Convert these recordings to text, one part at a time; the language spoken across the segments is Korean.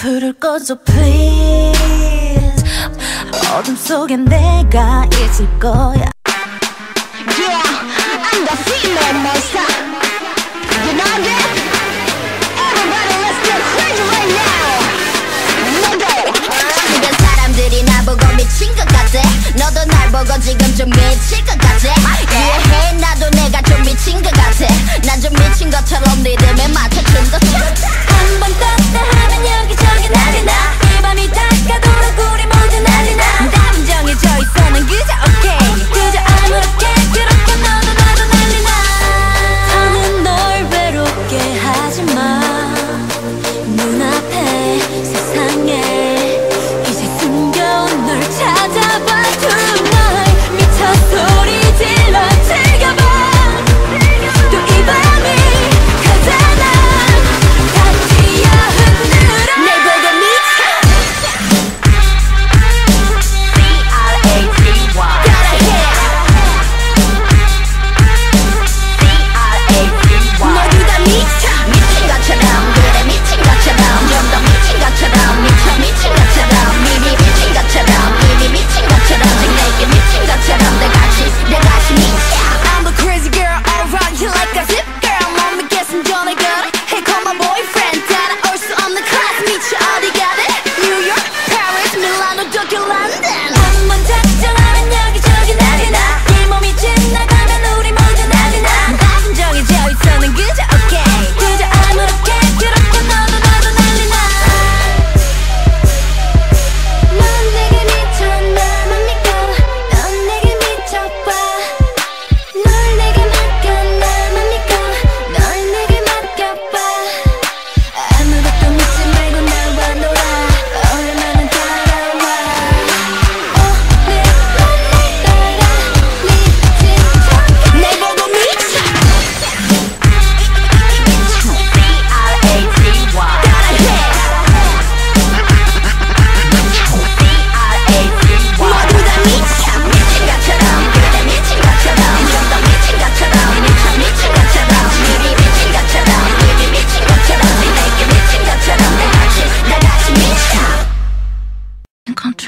불을 꺼줘 please 어둠 속에 내가 있을 거야 Yeah, I'm the female monster You know this? Everybody let's get crazy right now Nigga 주변 사람들이 나보고 미친 것 같아 너도 날 보고 지금 좀 미칠 것 같아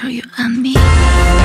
you and me.